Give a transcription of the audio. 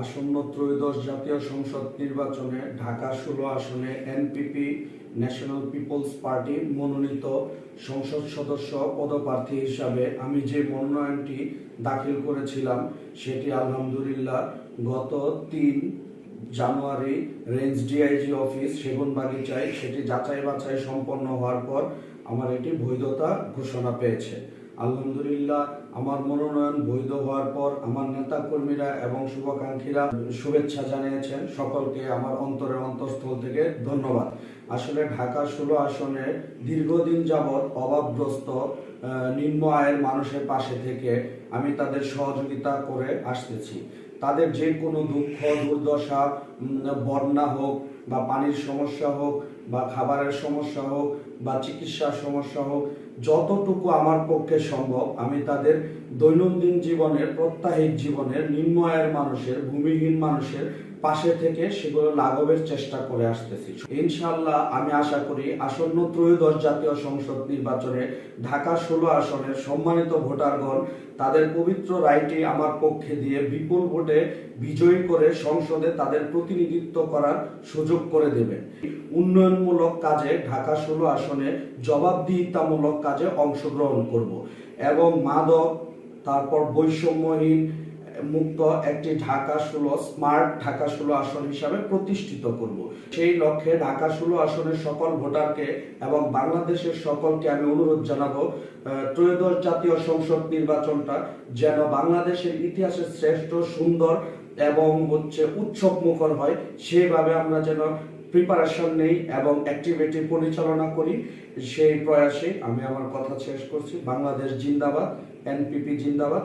আসন্ন ত্রয়োদশ জাতীয় সংসদ নির্বাচনে ঢাকা ষোলো আসনে এনপিপি, ন্যাশনাল পিপলস পার্টি মনোনীত সংসদ সদস্য পদপ্রার্থী হিসাবে আমি যে মনোনয়নটি দাখিল করেছিলাম, সেটি আলহামদুলিল্লাহ গত তিন জানুয়ারি রেঞ্জ ডিআইজি অফিস সেগুনবাগিচায় সেটি যাচাই বাছাই সম্পন্ন হওয়ার পর আমার এটি বৈধতা ঘোষণা পেয়েছে। আলহামদুলিল্লাহ, আমার মনোনয়ন বৈধ হওয়ার পর আমার নেতা কর্মীরা এবং শুভাকাঙ্ক্ষীরা শুভেচ্ছা জানিয়েছেন। সকলকে আমার অন্তরের অন্তঃস্থল থেকে ধন্যবাদ। আসলে ঢাকা ষোলো আসনে দীর্ঘদিন যাবৎ অভাবগ্রস্ত নিম্ন আয়ের মানুষের পাশে থেকে আমি তাদের সহযোগিতা করে আসতেছি। তাদের যে কোনো দুঃখ, দুর্দশা বন্যা হোক বা পানির সমস্যা হোক বা খাবারের সমস্যা হোক বা চিকিৎসার সমস্যা হোক, যতটুকু আমার পক্ষে সম্ভব আমি তাদের দৈনন্দিন জীবনের প্রত্যাহিক জীবনের নিম্ন আয়ের মানুষের, ভূমিহীন মানুষের পাশে থেকে সেগুলো লাঘবের চেষ্টা করে আসতেছি। ইনশাল্লাহ আমি আশা করি আসন্ন ত্রয়োদশ জাতীয় সংসদ নির্বাচনে ঢাকা ষোলো আসনের সম্মানিত ভোটারগণ তাদের পবিত্র রায়টি আমার পক্ষে দিয়ে বিপুল ভোটে বিজয়ী করে সংসদে তাদের প্রতিনিধিত্ব করার সুযোগ করে দেবেন। উন্নয়নমূলক কাজে ঢাকা ষোলো আসনে জবাবদিহিতামূলক কাজে অংশগ্রহণ করব এবং মাদক, তারপর বৈষম্যহীন মুক্ত একটি ঢাকা ষোলো স্মার্ট ঢাকা ষোলো আসন হিসাবে প্রতিষ্ঠিত করব। সেই লক্ষ্যে ঢাকা ষোলো আসনের সকল ভোটারকে এবং বাংলাদেশের সকলকে আমি অনুরোধ জানাব ত্রয়োদশ জাতীয় সংসদ নির্বাচনটা যেন বাংলাদেশের ইতিহাসের শ্রেষ্ঠ, সুন্দর এবং হচ্ছে উৎসব মুখর হয় সেইভাবে আমরা যেন প্রিপারেশন নেই এবং অ্যাক্টিভিটি পরিচালনা করি, সেই প্রয়াসে আমি আমার কথা শেষ করছি। বাংলাদেশ জিন্দাবাদ এনপিপি জিন্দাবাদ।